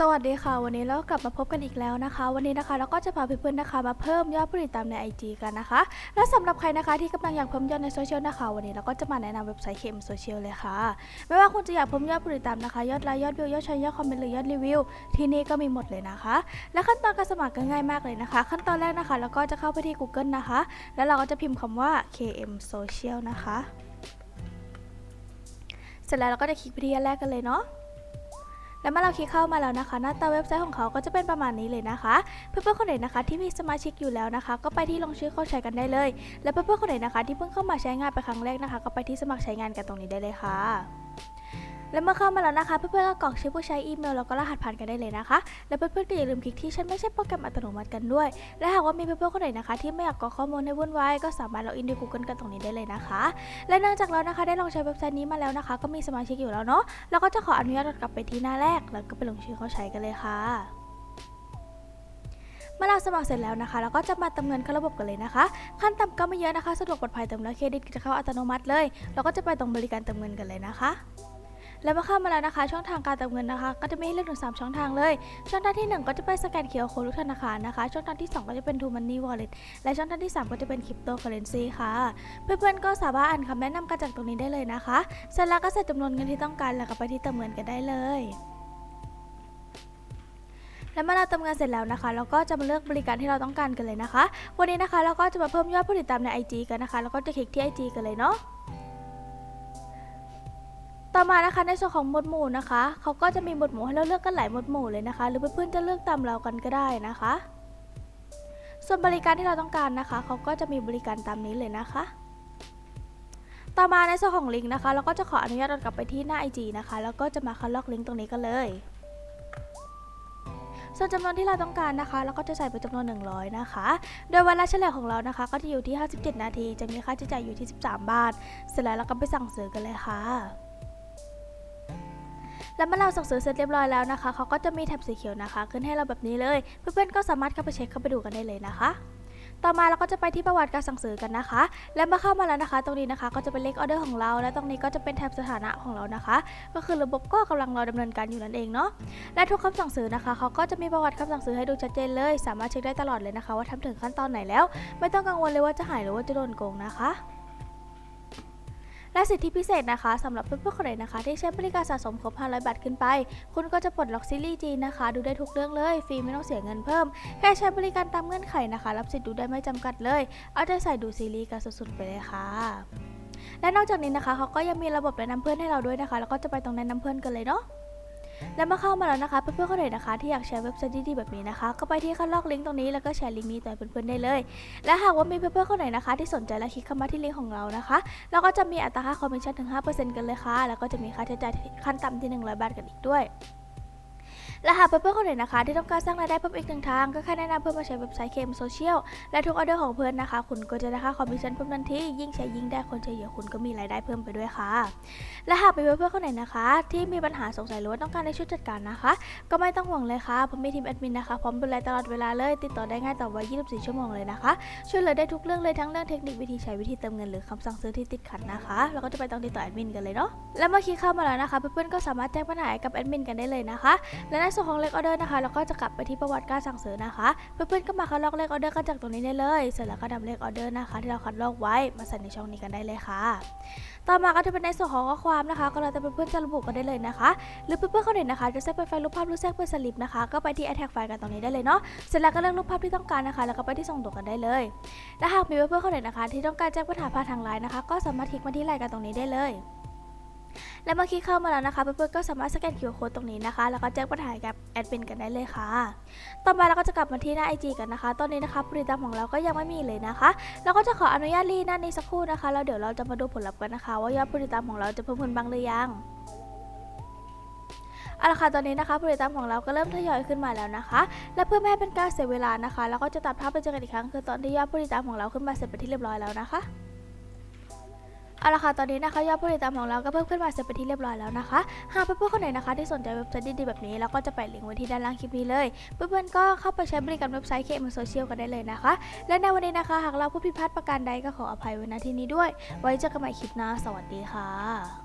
สวัสดีค่ะ วันนี้เรากลับมาพบกันอีกแล้วนะคะ วันนี้นะคะเราก็จะพาเพื่อนๆนะคะ มาเพิ่มยอดผู้ติดตามใน IG กันนะคะ และสำหรับใครนะคะที่กำลังอยากเพิ่มยอดในโซเชียลนะคะ วันนี้เราก็จะมาแนะนำเว็บไซต์เคมโซเชียลเลยค่ะ ไม่ว่าคุณจะอยากเพิ่มยอดผู้ติดตามนะคะ ยอดไลค์ยอดวิวยอดแชร์ยอดคอมเมนต์หรือยอดรีวิวที่นี่ก็มีหมดเลยนะคะ และขั้นตอนการสมัครก็ง่ายมากเลยนะคะ ขั้นตอนแรกนะคะเราก็จะเข้าไปที่ Google นะคะ แล้วเราก็จะพิมพ์คำว่า KM Social นะคะ เสร็จแล้วเราก็จะคลิกไปที่อันแรกกันเลยเนาะ และเมื่อเราคลิกเข้ามาแล้วนะคะ หน้าตาเว็บไซต์ของเขาก็จะเป็นประมาณนี้เลยนะคะ เพื่อนๆคนไหนนะคะ ที่มีสมาชิกอยู่แล้วนะคะ ก็ไปที่ลงชื่อเข้าใช้กันได้เลย และเพื่อนๆคนไหนนะคะ ที่เพิ่งเข้ามาใช้งานไปครั้งแรกนะคะ ก็ไปที่สมัครใช้งานกันตรงนี้ได้เลยค่ะ และเมื่อเข้ามาแล้วนะคะ เพื่อนๆก็กรอกชื่อผู้ใช้อีเมลแล้วก็รหัสผ่านกันได้เลยนะคะ และเพื่อนๆก็อย่าลืมคลิกที่ฉันไม่ใช่โปรแกรมอัตโนมัติกันด้วย และหากว่ามีเพื่อนๆคนไหนนะคะ ที่ไม่อยากกรอกข้อมูลให้วุ่นวายก็สามารถล็อกอินด้วย Google กันตรงนี้ได้เลยนะคะ และเนื่องจากเรานะคะได้ลองใช้เว็บไซต์นี้มาแล้วนะคะ ก็มีสมาชิกอยู่แล้วเนาะเราก็จะขออนุญาตกลับไปที่หน้าแรก แล้วก็ไปลงชื่อเข้าใช้กันเลยค่ะเมื่อเราสมัครเสร็จแล้วนะคะเราก็จะมาเติมเงินเข้าระบบกันเลยนะคะ ขั้นต่ำก็ไม่เยอะนะคะ สะดวกปลอดภัยเติมแล้วเครดิตจะเข้าอัตโนมัติเลย เราก็จะไปตรงบริการเติมเงินกันเลยนะคะ แล้วเมื่อเข้ามาแล้วนะคะ ช่องทางการเติมเงินนะคะ ก็จะมีให้เลือกถึง3ช่องทางเลย ช่องทางที่ 1 ก็จะเป็นสแกนเคอร์โค้ดทุกธนาคารนะคะ ช่องทางที่ 2 ก็จะเป็น True Money Wallet และช่องทางที่ 3 ก็จะเป็น Cryptocurrency ค่ะ เพื่อนๆก็สามารถอ่านคำแนะนำกันจากตรงนี้ได้เลยนะคะเสร็จแล้วก็ใส่จำนวนเงินที่ต้องการแล้วก็ไปที่เติมเงินกันได้เลยแล้วเมื่อเราเติมเงินเสร็จแล้วนะคะ เราก็จะมาเลือกบริการที่เราต้องการกันเลยนะคะ วันนี้นะคะเราก็จะมาเพิ่มยอดผู้ติดตามใน IG กันนะคะ แล้วก็จะคลิกที่ IG กันเลยเนาะ ต่อมานะคะในส่วนของหมวดหมู่นะคะเขาก็จะมีหมวดหมู่ให้เราเลือกกันหลายหมวดหมู่เลยนะคะ หรือเพื่อนๆจะเลือกตามเรากันก็ได้นะคะ ส่วนบริการที่เราต้องการนะคะเขาก็จะมีบริการตามนี้เลยนะคะ ต่อมาในส่วนของลิงก์นะคะ เราก็จะขออนุญาตกลับไปที่หน้า IG นะคะ แล้วก็จะมาคัดลอกลิงก์ตรงนี้กันเลยส่วนจำนวนที่เราต้องการนะคะ เราก็จะใส่เป็นจำนวน 100 นะคะ โดยเวลาเฉลี่ยของเรานะคะ ก็จะอยู่ที่ 57 นาที จะมีค่าใช้จ่ายอยู่ที่ 13 บาท เสร็จแล้วเราก็ไปสั่งซื้อกันเลยค่ะ แล้วเมื่อเราส่งซื้อเสร็จเรียบร้อยแล้วนะคะเขาก็จะมีแท็บสีเขียวนะคะ ขึ้นให้เราแบบนี้เลย เพื่อนๆก็สามารถเข้าไปเช็คเข้าไปดูกันได้เลยนะคะต่อมาเราก็จะไปที่ประวัติการสั่งซื้อกันนะคะ และเมื่อเข้ามาแล้วนะคะ ตรงนี้นะคะ ก็จะเป็นเลขออเดอร์ของเรา และตรงนี้ก็จะเป็นแท็บสถานะของเรานะคะ ก็คือระบบก็กำลังรอดำเนินการอยู่นั่นเองเนาะ และทุกคำสั่งซื้อนะคะเขาก็จะมีประวัติคำสั่งซื้อให้ดูชัดเจนเลย สามารถเช็คได้ตลอดเลยนะคะ ว่าทำถึงขั้นตอนไหนแล้ว ไม่ต้องกังวลเลยว่าจะหายหรือว่าจะโดนโกงนะคะ และสิทธิพิเศษนะคะสำหรับเพื่อนๆคนไหนนะคะ ที่ใช้บริการสะสมครบ 500 บาทขึ้นไป คุณก็จะปลดล็อกซีรีส์จีนนะคะ ดูได้ทุกเรื่องเลยฟรีไม่ต้องเสียเงินเพิ่ม แค่ใช้บริการตามเงื่อนไขนะคะ รับสิทธิ์ดูได้ไม่จำกัดเลย เอาใจใส่ดูซีรีส์กันสุดๆไปเลยค่ะและนอกจากนี้นะคะเขาก็ยังมีระบบแนะนำเพื่อนให้เราด้วยนะคะ แล้วก็จะไปตรงแนะนำเพื่อนกันเลยเนาะ และเมื่อเข้ามาแล้วนะคะเพื่อนๆคนไหนนะคะที่อยากแชร์เว็บไซต์ดีๆแบบนี้นะคะ ก็ไปที่คัดลอกลิงก์ตรงนี้แล้วก็แชร์ลิงก์นี้ต่อเพื่อนๆได้เลย และหากว่ามีเพื่อนๆคนไหนนะคะ ที่สนใจและคลิกเข้ามาที่ลิงก์ของเรานะคะเราก็จะมีอัตราค่าคอมมิชชั่นถึง 5%กันเลยค่ะแล้วก็จะมีค่าใช้จ่ายขั้นต่ำที่ 100 บาทกันอีกด้วย และหากเพื่อนๆคนไหนนะคะ ที่ต้องการสร้างรายได้เพิ่มอีกหนึ่งทาง ก็แค่แนะนำเพื่อนมาใช้เว็บไซต์เคมโซเชียลและทุกออเดอร์ของเพื่อนนะคะ คุณก็จะได้ค่าคอมมิชชั่นเพิ่มทันทียิ่งใช้ยิ่งได้คนใช้เยอะคุณก็มีรายได้เพิ่มไปด้วยค่ะ และหากเพื่อนๆคนไหนนะคะ ที่มีปัญหาสงสัยหรือว่าต้องการให้ช่วยจัดการนะคะ ก็ไม่ต้องห่วงเลยค่ะผมมีทีมแอดมินนะคะพร้อมดูแลตลอดเวลาเลย ติดต่อได้ง่ายต่อวัน 24 ชั่วโมงเลยนะคะ ช่วยเหลือได้ทุกเรื่องเลยทั้งเรื่องเทคนิควิธีใช้วิธีเติมเงินหรือคำสั่งซื้อที่ติดขัดนะคะแล้วก็จะไปต้องติดต่อแอดมินกันเลยเนาะและเมื่อคลิกเข้ามาแล้วนะคะ เพื่อนๆก็สามารถแจ้งปัญหากับแอดมินกันได้เลยนะคะและในส่วนของเลขออเดอร์นะคะเราก็จะกลับไปที่ประวัติการสั่งซื้อนะคะ เพื่อนๆก็มาคัดลอกเลขออเดอร์กันจากตรงนี้ได้เลย เสร็จแล้วก็นำเลขออเดอร์นะคะ ที่เราคัดลอกไว้มาใส่ในช่องนี้กันได้เลยค่ะ ต่อมาก็จะเป็นในส่วนของข้อความนะคะ ก็เราจะเพื่อนๆจะระบุกันได้เลยนะคะ หรือเพื่อนๆคนไหนนะคะ จะแทรกเป็นไฟล์รูปภาพหรือแทรกเป็นสลิปนะคะ ก็ไปที่ attach ไฟล์กันตรงนี้ได้เลยเนาะ เสร็จแล้วก็เลือกรูปภาพที่ต้องการนะคะ แล้วก็ไปที่ส่งตัวกันได้เลย และหากมีเพื่อนๆคนไหนนะคะ ที่ต้องการแจ้งปัญหาผ่านทางไลน์นะคะ ก็สามารถคลิกมาที่ไลน์กันตรงนี้ได้เลย และเมื่อคลิกเข้ามาแล้วนะคะเพื่อนๆก็สามารถสแกน QR code ตรงนี้นะคะ แล้วก็แจ้งปัญหากับแอดมินกันได้เลยค่ะ ต่อมาเราก็จะกลับมาที่หน้า IG กันนะคะ ตอนนี้นะคะผลิตภัณฑ์ของเราก็ยังไม่มีเลยนะคะ เราก็จะขออนุญาตรีหน้านี้สักครู่นะคะ แล้วเดี๋ยวเราจะมาดูผลลัพธ์กันนะคะ ว่ายอดผู้ติดตามของเราจะเพิ่มขึ้นบ้างหรือยังเอาละค่ะตอนนี้นะคะผู้ติดตามของเราก็เริ่มทยอยขึ้นมาแล้วนะคะ และเพื่อไม่ให้เป็นการเสียเวลานะคะ เราก็จะตัดภาพไปเจอกันอีกครั้งคือตอนที่ยอดผู้ติดตามของเราขึ้นมาเสร็จไปนที่เรียบร้อยแล้วนะคะ เอาละค่ะตอนนี้นะคะยอดผู้ติดตามของเราก็เพิ่มขึ้นมาเสร็จไปนที่เรียบร้อยแล้วนะคะหากเพื่อนๆคนไหนนะคะที่สนใจเว็บไซต์ดีๆแบบนี้เราก็จะแปะลิงก์ไว้ที่ด้านล่างคลิปนี้เลยเพื่อนๆก็เข้าไปใช้บริการเว็บไซต์เคมโซเชียลกันได้เลยนะคะ และในวันนี้นะคะ หากเราผู้ผิดพลาดประการใดก็ขออภัยไว้ณที่นี้ด้วย ไว้เจอกันใหม่คลิปหน้าสวัสดีค่ะ